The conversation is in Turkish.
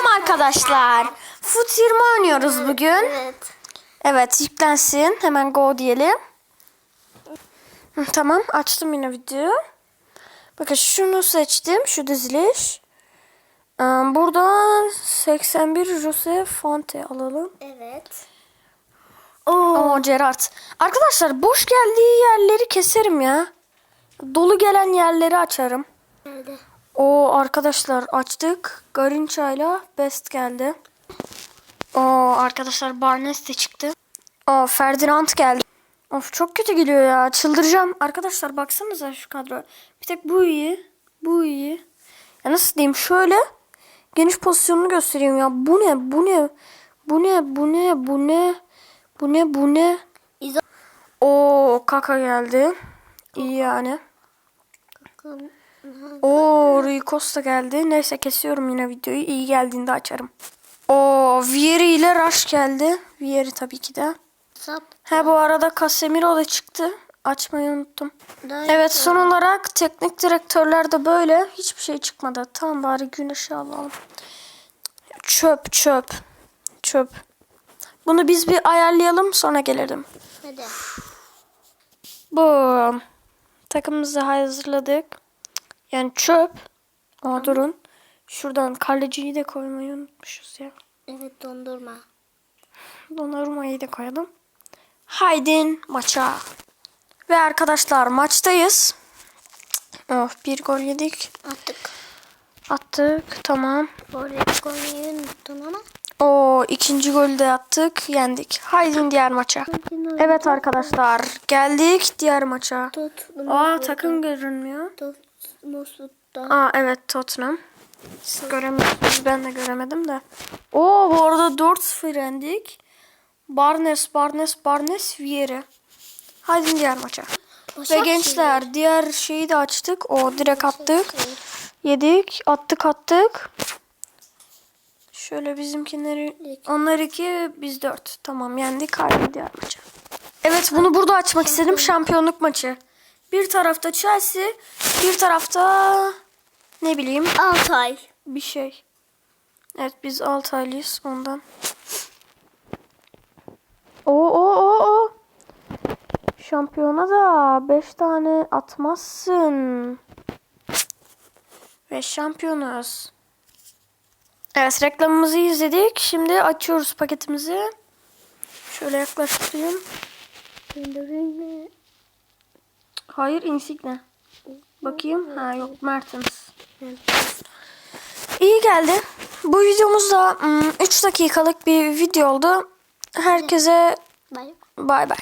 Selam arkadaşlar. Foot 20 oynuyoruz bugün. Evet. Evet yüklensin. Hemen go diyelim. Tamam açtım yine video. Bakın şunu seçtim. Şu diziliş. Ee, Buradan 81 Jose Fonte alalım. Evet. Oo Gerard. Arkadaşlar boş geldiği yerleri keserim ya. Dolu gelen yerleri açarım. Nerede? O arkadaşlar açtık. Garinça'yla Best geldi. O arkadaşlar Barnes de çıktı. O Ferdinand geldi. Of çok kötü geliyor ya. Çıldıracağım. Arkadaşlar baksanıza şu kadro. Bir tek bu iyi. Bu iyi. Ya nasıl diyeyim şöyle geniş pozisyonunu göstereyim ya. Bu ne? Bu ne? Bu ne? Bu ne? Bu ne? Bu ne? Bu ne? O Kaka geldi. İyi yani. Bakın. Oo Rui Costa geldi. Neyse kesiyorum yine videoyu. İyi geldiğinde açarım. Oo Vieri ile Rush geldi. Vieri tabii ki de. He bu arada Casemiro da çıktı. Açmayı unuttum. Evet son olarak teknik direktörler de böyle. Hiçbir şey çıkmadı. Tamam bari güneşi alalım. Çöp çöp. Çöp. Bunu biz bir ayarlayalım sonra gelelim. Hadi. Bu takımımızı hazırladık. Yani çöp. Aa, durun. Şuradan kaleciyi de koymayı unutmuşuz ya. Evet dondurma. Donnarumma'yı da koyalım. Haydin maça. Ve arkadaşlar maçtayız. Oh bir gol yedik. Attık. Attık tamam. Oraya koymayı unuttum ama. O ikinci golü de attık. Yendik. Haydin diğer maça. Evet arkadaşlar geldik diğer maça. Aa takım görünmüyor. Tut. Musut'ta. Aa evet Tottenham. Siz göremiyorsunuz ben de göremedim de. Oo bu arada 4-0 yendik. Barnes, Barnes, Barnes, Vieri. Hadi diğer maça. Ve gençler diğer şeyi de açtık. O direkt attık. Yedik, attık attık. Şöyle bizimkileri onlar iki biz dört. Tamam yendik haydi diğer maça. Evet bunu burada açmak istedim şampiyonluk maçı. Bir tarafta Chelsea, bir tarafta ne bileyim Altay. bir şey. Evet biz Altaylıyız ondan. O o o o. Şampiyona da 5 tane atmazsın. Ve şampiyonuz. Evet reklamımızı izledik. Şimdi açıyoruz paketimizi. Şöyle yaklaştırayım. Hayır Insigne. Bakayım. Ha yok Mertens. İyi geldi. Bu videomuz da 3 dakikalık bir video oldu. Herkese Bay. bay bay.